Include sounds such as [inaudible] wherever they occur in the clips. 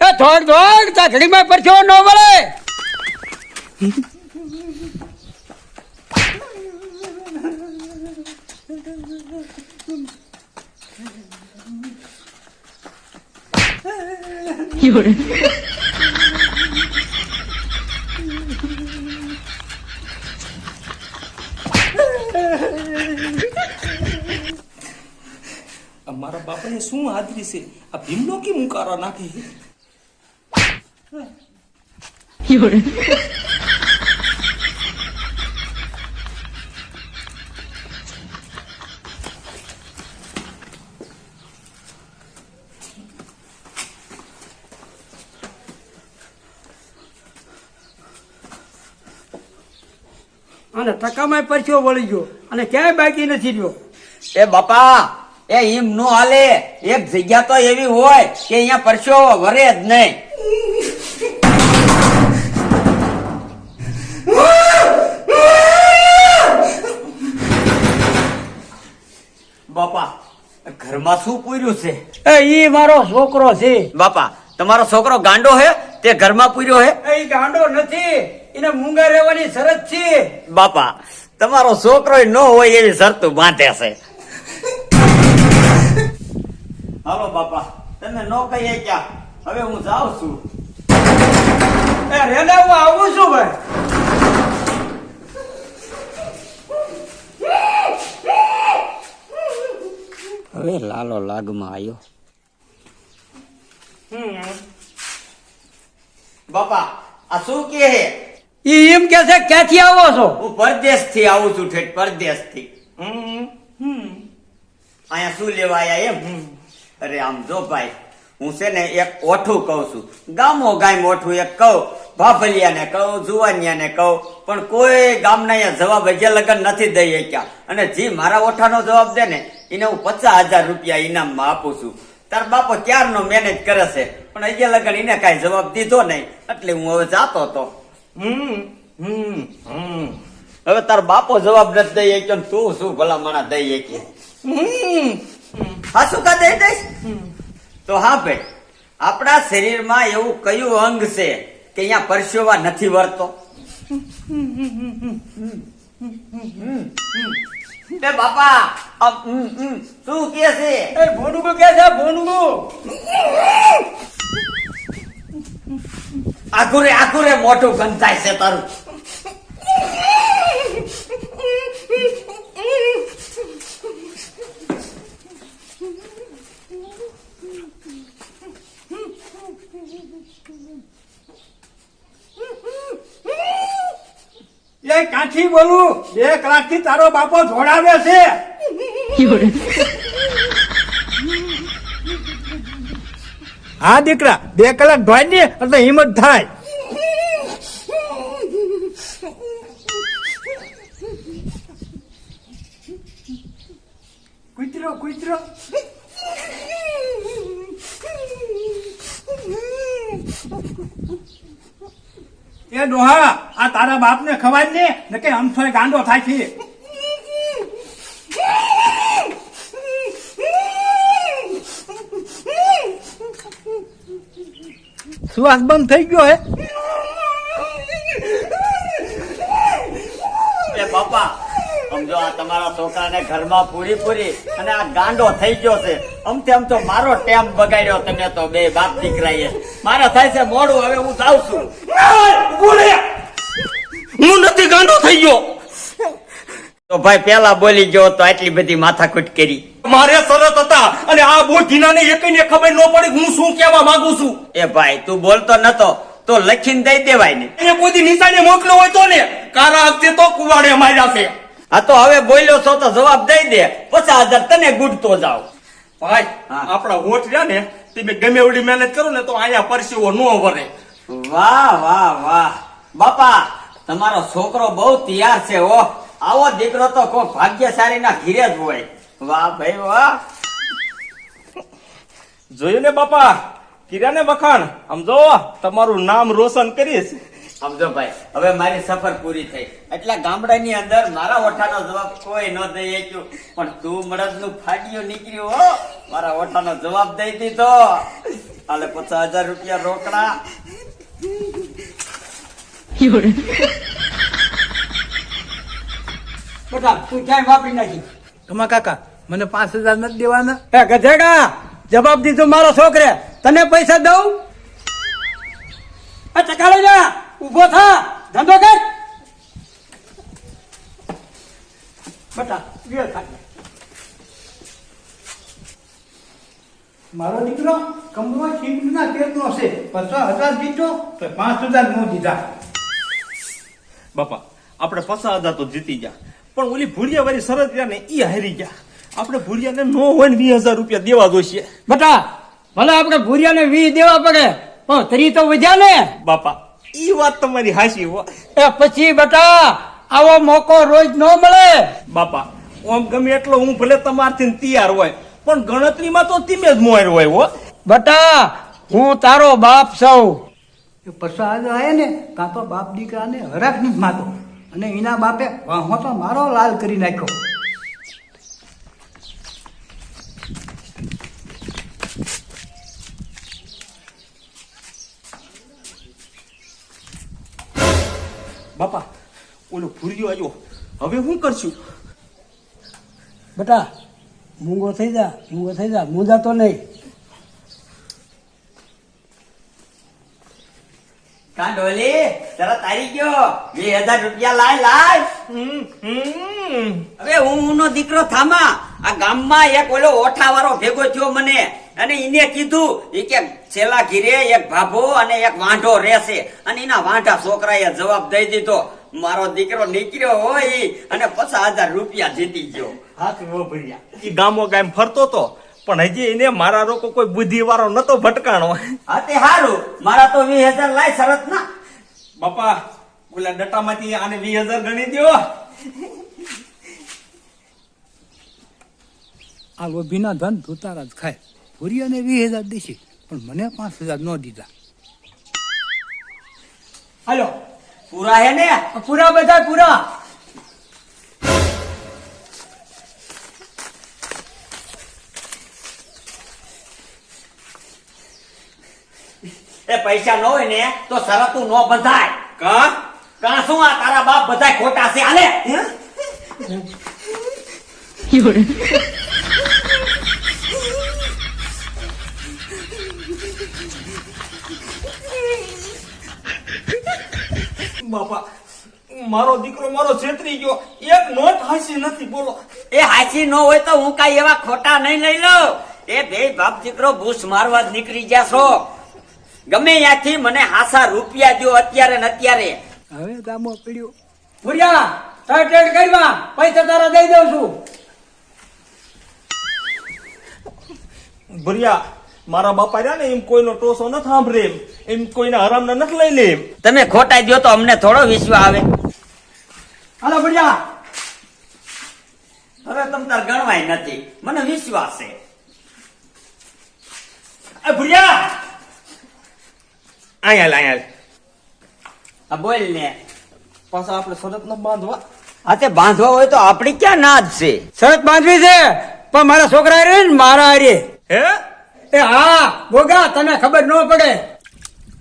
એ થોડ થોડ તા ઘડીમાં પરછો ન મળે. અમારા બાપાએ શું હાજરી છે? આ ભીમનો કેમ ઉકારો નાખે અને ટકામાં પરછો વળી ગયો. અને ક્યાંય બાકી નથી રહ્યો. એ બાપા! એ એમ નો હાલે. એક જગ્યા તો એવી હોય કે અહીંયા પરસો વરે જ નહીં. બાપા ઘરમાં શું પૂર્યું છે? એ ઈ મારો છોકરો છે. બાપા તમારો છોકરો ગાંડો હે? તે ઘરમાં પૂર્યો હે? એ ગાંડો નથી. એને મૂંગા રહેવાની શરત છે. બાપા તમારો છોકરો ન હોય એવી શરત બાંધે છે. હાલો બાપા તમે નો કહીએ ક્યાં હવે હું જાઉં છું. એ રેડા હું આવું છું ભાઈ. હવે લાલો લાગમાં આવ્યો બાપા આ શું કે હે ઈ એમ કે છે ક્યાંથી આવો છો? હું પરદેશથી આવું છું ઠેઠ પરદેશથી અહીંયા શું લેવા આયા એમ? અરે આમ જો ભાઈ હું છે ને એક ઓઠું કહું છું. ગામો ગામ ઓઠું એક કહું ભાભલિયાને કહું જુવાનિયાને કહું પણ કોઈ ગામના અહીંયા જવાબ હજે લગન નથી દઈ શક્યા અને જે મારા ઓઠાનો જવાબ દે ને એને હું પચાસ હજાર રૂપિયા ઇનામમાં આપું છું. તાર બાપો ક્યારનો મેનેજ કરે છે? પણ હજે લગન એને કાંઈ જવાબ દીધો નહીં. એટલે હું હવે જાતો હતો હમ હમ હમ. હવે તાર બાપો જવાબ નથી દઈ શક્યો તું શું ભલા માણા દઈ શકી હા શું સુકા દઈ દઈશ તો હા ભાઈ આપણા શરીરમાં એવું કયું અંગ છે કે અહીંયા પરસેવા નથી વળતો? બે બાપા શું કે છે? એ ભોનુગુ કે છે ભોનુગો આખુરે આખુરે મોટું ગંધાય છે તારું એ કાંઠી બોલું? બે કલાકથી તારો બાપો જોડાવે છે. હા, દીકરા, બે કલાક ધોઈ દે, એટલે હિંમત થાય. કૂતરો કૂતરો. એ ડોહા, આ તારા બાપ ને ખવાય ને ને કે આમ થોય ગાંડો થાય છે. શ્વાસ બંધ થઈ ગયો હે? એ બાપા સમજો આ તમારા છોકરાને ઘરમાં પૂરી પૂરી અને આ ગાંડો થઈ ગયો છે. આમ તો મારો ટેમ બગાડ્યો તમે તો બે બાપ દીકરાએ. મારે થાય છે મોડું હવે હું જાઉં છું. હું નથી ગાંડો થઈ ગયો. તો ભાઈ પેલા બોલી ગયો તો આટલી બધી માથાકૂટ કરી. મારે શરત હતા અને આ બોધીનાને એકઈને ખબર ન પડી હું શું કહેવા માંગુ છું. એ ભાઈ તું બોલતો નતો તો લખીને દઈ દેવાય ને. કોઈ નિશાને મોકલો હોય તો ને. કારા હસ્તે તો કુવાડે માર્યા છે. હા તો હવે બોલ્યો છો તો જવાબ દઈ દે. પચાસ હજાર તને ગુડતો જાવ ભાઈ. આપણા હોઠ રહ્યા ને તે મેં ગમે એવડી મહેનત કરું ને તો અહીંયા પરસીવો ન વરે. વાહ વાહ વાહ. બાપા તમારો છોકરો બહુ તૈયાર છે ઓ આવો દીકરો તો કોઈ ભાગ્યશાળી ના ઘીરે જ હોય. વાહ ભાઈ વાહ. જોયું ને બાપા? કિરાને વખાણ. આમ જો તમારું નામ રોશન કરીશ. સમજો ભાઈ હવે મારી સફર પૂરી થઈ. એટલે ગામડાની અંદર મારા ઓઠાનો જવાબ કોઈ ન દઈ શક્યું પણ તું મળદનું ફાડ્યું નીકળ્યું હો. મારા ઓઠાનો જવાબ દઈ દીધો. હાલે પચાસ હજાર રૂપિયા રોકડા. બેટા તું ક્યાંય વાપરી નાખી? કમા કાકા મને પાંચ હજાર નથી દેવાના. એ ગધેડા જવાબ દીધો મારો છોકરે. તને પૈસા દઉં? આ ચકાડો જા. ઊભો થા. ધંધો કર. બેટા બે થાય મારો દીકરો કમવા ખીમના પેટનો છે. પચાસ હજાર જીતો તો પાંચ હજાર નો દીધા. બાપા આપણે પચાસ હજાર તો જીતી ગયા. પણ ઓલી ભૂરિયા વાળી સરસ રહ્યા ને એ હારી ગયા. આપણે ભૂરિયાને નો હોય ને વીસ હજાર રૂપિયા દેવા જોઈશે. બટા ભલે આપણે ભૂરિયાને વી દેવા પડે પણ તરી તો વધ્યા ને. બાપા ઈ વાત તમારી હાસી હો. એ પછી બેટા આવો મોકો રોજ ન મળે. બાપા ઓમ ગમે એટલો હું ભલે તમારથી તૈયાર હોય પણ ગણતરીમાં તો ધીમે જ મોર હોય હો. બેટા હું તારો બાપ સૌ એ પચાસ આવે ને કાં તો બાપ દીકરાને હરાક નથી માતો અને એના બાપે વાહો તો મારો લાલ કરી નાખ્યો. બાપા ઓલો ભૂર્યો આવ્યો. હવે હું કરશું? બેટા મૂંગો થઈ જા મૂંગો થઈ જા મૂંઝા તો નહીં તારી ગયો? બે હજાર રૂપિયા લાય લાય. હવે હું નો દીકરો થામા. આ ગામમાં એક ઓલો ઓઠાવાળો ભેગો થયો મને. અને એને કીધું એ કે છેલ્લા ઘીરે એક ભાભો અને એક વાંઢો રહેશે? અને એના વાંઢા છોકરાએ જવાબ દઈ દીધો મારો દીકરો નીકળ્યો હોય અને પચાસ હજાર રૂપિયા જીતી ગયો. હાથ ભર્યા. ઈ ગામો ગામ ફરતો તો પણ હજી એને મારા રોકો કોઈ બુદ્ધિ વાળો નતો ભટકાણો. હા તે સારું મારા તો વીસ હજાર લાય શરત ના. બાપા ઓલા ડટામાંથી આને વીસ હજાર ગણી દ્યો. આ લોભીના ધન ધોતારા જ ખાય. ભૂરિયાને વીસ હજાર દેશે પણ મને પાંચ હજાર ન દીધા. હાલો. પૂરા હે ને? પૂરા બધા પૂરા. એ પૈસા ન હોય ને તો શરતું ન બંધાય. કા? કા શું આ તારા બાપ બધા ખોટા છે? હાલે. [laughs] બાપા મારો દીકરો મારો છેતરી ગયો. એક નોટ હાસી નથી બોલો. એ હાસી ન હોય તો હું કાંઈ એવા ખોટા નહીં લઈ લઉં. એ બે બાપ દીકરો ભૂસ મારવા નીકળી ગયા છો. ગમે ત્યાંથી મને હાસા રૂપિયા દો અત્યારે ને અત્યારે. હવે ગામો પડ્યો. ભૂરિયા તારે ટ્રેડ કરવા. પૈસા તારા દઈ દઉં છું. ભરિયા મારા બાપા રહ્યા ને એમ કોઈનો ટોસો ન સાંભળે એમ. એમ કોઈને હરામ નથી લઈ લે એમ. તમે ખોટા દો તો અમને થોડો વિશ્વાસ આવે. હાલો ભૂરિયા હવે તમ તાર ગણવાય નથી. મને વિશ્વાસ છે. એ ભરિયા આયા લાયા આ બોલ ને. પાછો આપણે શરત નો બાંધવા. આ તે બાંધવા હોય તો આપણી ક્યાં નાદ છે? શરત બાંધવી છે પણ મારા છોકરા રે ને મારા રે હે? એ હા ગોગા તને ખબર ન પડે.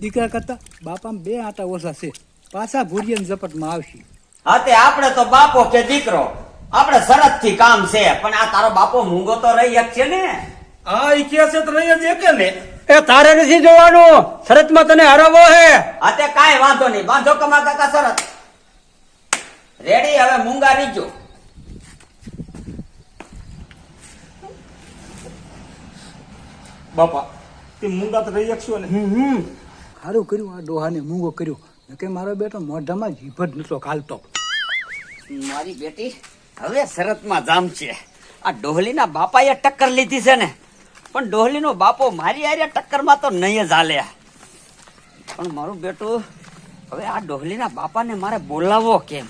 દીકરા કરતા બાપામાં બે આટા ઓછા છે. પાછા ભૂરિયાની ઝપટમાં આવશે. હા તે આપણે તો બાપો કે દીકરો. આપણે શરતથી કામ છે પણ આ તારો બાપો મૂંગો તો રહી એક છે ને. આ ઈ છે તો રહી જ એક ને. એ તારે નથી જોવાનું. શરતમાં તને હરાવો હે. હા તે કાંઈ વાંધો નહીં. બાંધો કમા કાકા શરત રેડી હવે મૂંગા રીજો. બાપા તે મૂંગા તો રહી શકશો ને. હમ. સારું કર્યું, આ ડોહાને મૂંગો કર્યો. કે મારો બેટો, મોઢામાં જીભ જ નતો ખાલતો મારી બેટી, હવે શરતમાં જામ છે. આ ડોહલીના બાપાએ ટક્કર લીધી છે ને. પણ ડોહલીનો બાપો મારી આરે ટક્કરમાં તો નહીં જ હાલે. પણ મારું બેટું, હવે આ ડોહલીના બાપાને મારે બોલાવવો કેમ?